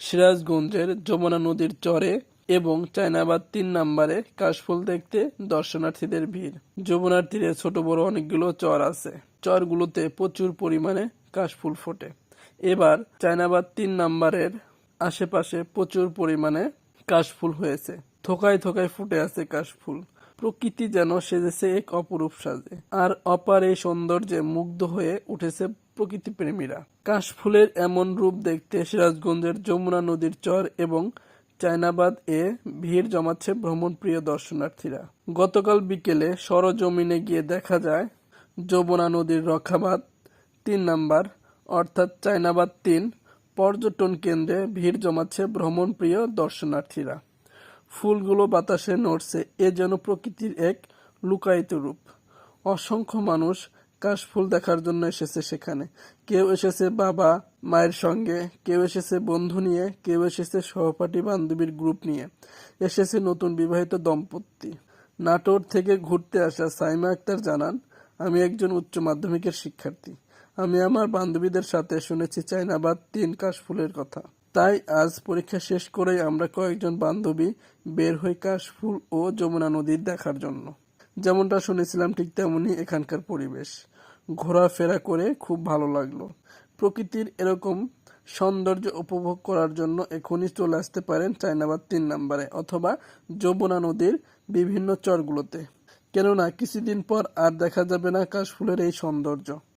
সিরাজগঞ্জের যমুনা নদীর চরে এবং চায়নাবাদ তিন নম্বরে কাশফুল দেখতে দর্শনার্থীদের ভিড়। যমুনার তীরে ছোট বড় অনেকগুলো চর আছে। চরগুলোতে প্রচুর পরিমাণে কাশফুল ফোটে। এবার চায়নাবাদ তিন নম্বরের আশেপাশে প্রচুর পরিমাণে কাশফুল হয়েছে। থোকায় থোকায় ফুটে আছে কাশফুল। প্রকৃতি যেন সেজেছে এক অপরূপ সাজে। আর অপার এই সৌন্দর্যে মুগ্ধ হয়ে উঠেছে প্রকৃতি প্রেমীরা কাশফুলের এমন রূপ দেখতে সিরাজগঞ্জের যমুনা নদীর চর এবং চায়নাবাদ এ ভিড় জমাচ্ছে ভ্রমণপ্রিয় দর্শনার্থীরা। গতকাল বিকেলে সরজমিনে গিয়ে দেখা যায়, যমুনা নদীর রক্ষাবাদ তিন নাম্বার, অর্থাৎ চায়নাবাদ তিন পর্যটন কেন্দ্রে ভিড় জমাচ্ছে ভ্রমণপ্রিয় দর্শনার্থীরা। ফুলগুলো বাতাসে নড়ছে, এ যেন প্রকৃতির এক লুকায়িত রূপ। অসংখ্য মানুষ কাশফুল দেখার জন্য এসেছে সেখানে। কেউ এসেছে বাবা, মায়ের সঙ্গে। কেউ এসেছে বন্ধু নিয়ে। কেউ এসেছে সহপাঠী বান্ধবীর গ্রুপ নিয়ে। এসেছে নতুন বিবাহিত দম্পতি। নাটোর থেকে ঘুরতে আসা সাইমা আক্তার জানান, আমি একজন উচ্চ মাধ্যমিকের শিক্ষার্থী। আমি আমার বান্ধবীদের সাথে শুনেছি চাইনাবাদ তিন কাশফুলের কথা। তাই আজ পরীক্ষা শেষ করেই আমরা কয়েকজন বান্ধবী বের হই কাশফুল ও যমুনা নদীর দেখার জন্য। যেমনটা শুনেছিলাম ঠিক তেমনই এখানকার পরিবেশ। ঘোরাফেরা করে খুব ভালো লাগল। প্রকৃতির এরকম সৌন্দর্য উপভোগ করার জন্য এখনই চলে আসতে পারেন চায়নাবাদ তিন নম্বরে অথবা যমুনা নদীর বিভিন্ন চরগুলোতে। কেননা কিছুদিন পর আর দেখা যাবে না কাশফুলের এই সৌন্দর্য।